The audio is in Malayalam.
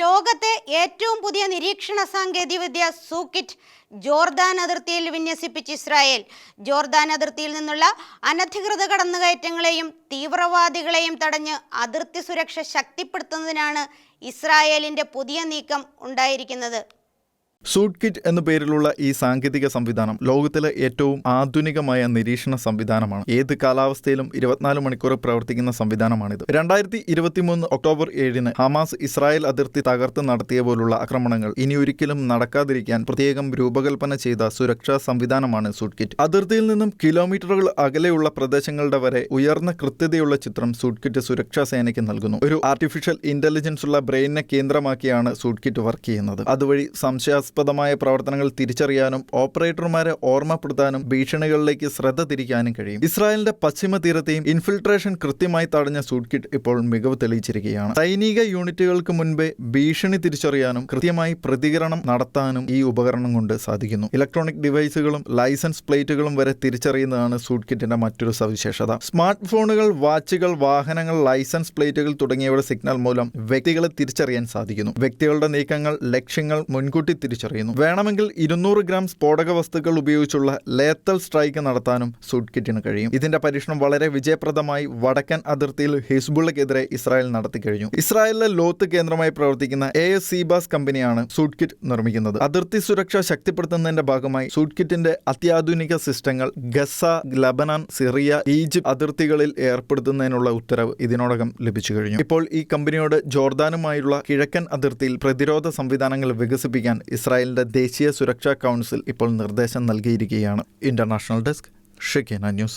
ലോകത്തെ ഏറ്റവും പുതിയ നിരീക്ഷണ സാങ്കേതികവിദ്യ സൂക്കിറ്റ് ജോർദാൻ അതിർത്തിയിൽ വിന്യസിപ്പിച്ച് ഇസ്രായേൽ. ജോർദാൻ അതിർത്തിയിൽ നിന്നുള്ള അനധികൃത കടന്നുകയറ്റങ്ങളെയും തീവ്രവാദികളെയും തടഞ്ഞ് അതിർത്തി സുരക്ഷ ശക്തിപ്പെടുത്തുന്നതിനാണ് ഇസ്രായേലിന്റെ പുതിയ നീക്കം ഉണ്ടായിരിക്കുന്നത്. സൂട്ട് കിറ്റ് എന്ന പേരിലുള്ള ഈ സാങ്കേതിക സംവിധാനം ലോകത്തിലെ ഏറ്റവും ആധുനികമായ നിരീക്ഷണ സംവിധാനമാണ്. ഏത് കാലാവസ്ഥയിലും ഇരുപത്തിനാല് മണിക്കൂർ പ്രവർത്തിക്കുന്ന സംവിധാനമാണിത്. രണ്ടായിരത്തി ഇരുപത്തിമൂന്ന് ഒക്ടോബർ ഏഴിന് ഹമാസ് ഇസ്രായേൽ അതിർത്തി തകർത്ത് നടത്തിയ പോലുള്ള ആക്രമണങ്ങൾ ഇനിയൊരിക്കലും നടക്കാതിരിക്കാൻ പ്രത്യേകം രൂപകൽപ്പന ചെയ്ത സുരക്ഷാ സംവിധാനമാണ് സൂട്ട് കിറ്റ് അതിർത്തിയിൽ നിന്നും കിലോമീറ്ററുകൾ അകലെയുള്ള പ്രദേശങ്ങളുടെ വരെ ഉയർന്ന കൃത്യതയുള്ള ചിത്രം സൂട്ട് കിറ്റ് സുരക്ഷാ സേനയ്ക്ക് നൽകുന്നു. ഒരു ആർട്ടിഫിഷ്യൽ ഇന്റലിജൻസ് ഉള്ള ബ്രെയിനിനെ കേന്ദ്രമാക്കിയാണ് സൂട്ട് കിറ്റ് വർക്ക് ചെയ്യുന്നത്. അതുവഴി സംശയാസ്പദമായ പ്രവർത്തനങ്ങൾ തിരിച്ചറിയാനും ഓപ്പറേറ്റർമാരെ ഓർമ്മപ്പെടുത്താനും ഭീഷണികളിലേക്ക് ശ്രദ്ധ തിരിക്കാനും കഴിയും. ഇസ്രായേലിന്റെ പശ്ചിമ തീരത്തെയും ഇൻഫിൽട്രേഷൻ കൃത്യമായി തടഞ്ഞ സൂട്ട് കിറ്റ് ഇപ്പോൾ മികവ് തെളിയിച്ചിരിക്കുകയാണ്. സൈനിക യൂണിറ്റുകൾക്ക് മുൻപേ ഭീഷണി തിരിച്ചറിയാനും കൃത്യമായി പ്രതികരണം നടത്താനും ഈ ഉപകരണം കൊണ്ട് സാധിക്കുന്നു. ഇലക്ട്രോണിക് ഡിവൈസുകളും ലൈസൻസ് പ്ലേറ്റുകളും വരെ തിരിച്ചറിയുന്നതാണ് സൂട്ട് കിറ്റിന്റെ മറ്റൊരു സവിശേഷത. സ്മാർട്ട് ഫോണുകൾ വാച്ചുകൾ വാഹനങ്ങൾ ലൈസൻസ് പ്ലേറ്റുകൾ തുടങ്ങിയവയുടെ സിഗ്നൽ മൂലം വ്യക്തികളെ തിരിച്ചറിയാൻ സാധിക്കുന്നു. വ്യക്തികളുടെ നീക്കങ്ങൾ ലക്ഷ്യങ്ങൾ മുൻകൂട്ടി തിരിച്ചറിയുന്നു വേണമെങ്കിൽ ഇരുന്നൂറ് ഗ്രാം സ്ഫോടക വസ്തുക്കൾ ഉപയോഗിച്ചുള്ള ലേത്തൽ സ്ട്രൈക്ക് നടത്താനും സൂട്ട് കിറ്റിന് കഴിയും. ഇതിന്റെ പരീക്ഷണം വളരെ വിജയപ്രദമായി വടക്കൻ അതിർത്തിയിൽ ഹിസ്ബുള്ളക്കെതിരെ ഇസ്രായേൽ നടത്തി കഴിഞ്ഞു. ഇസ്രായേലിലെ ലോത്ത് കേന്ദ്രമായി പ്രവർത്തിക്കുന്ന എ എസ് സീബാസ് കമ്പനിയാണ് സൂട്ട് കിറ്റ് നിർമ്മിക്കുന്നത്. അതിർത്തി സുരക്ഷ ശക്തിപ്പെടുത്തുന്നതിന്റെ ഭാഗമായി സൂട്ട് കിറ്റിന്റെ അത്യാധുനിക സിസ്റ്റങ്ങൾ ഗസ ലബനാൻ സിറിയ ഈജിപ്ത് അതിർത്തികളിൽ ഏർപ്പെടുത്തുന്നതിനുള്ള ഉത്തരവ് ഇതിനോടകം ലഭിച്ചു കഴിഞ്ഞു. ഇപ്പോൾ ഈ കമ്പനിയോട് ജോർദാനുമായുള്ള കിഴക്കൻ അതിർത്തിയിൽ പ്രതിരോധ സംവിധാനങ്ങൾ വികസിപ്പിക്കാൻ ഇസ്രായേലിന്റെ ദേശീയ സുരക്ഷാ കൗൺസിൽ ഇപ്പോൾ നിർദ്ദേശം നൽകിയിരിക്കുകയാണ്. ഇന്റർനാഷണൽ ഡെസ്ക് ഷിഖേന ന്യൂസ്.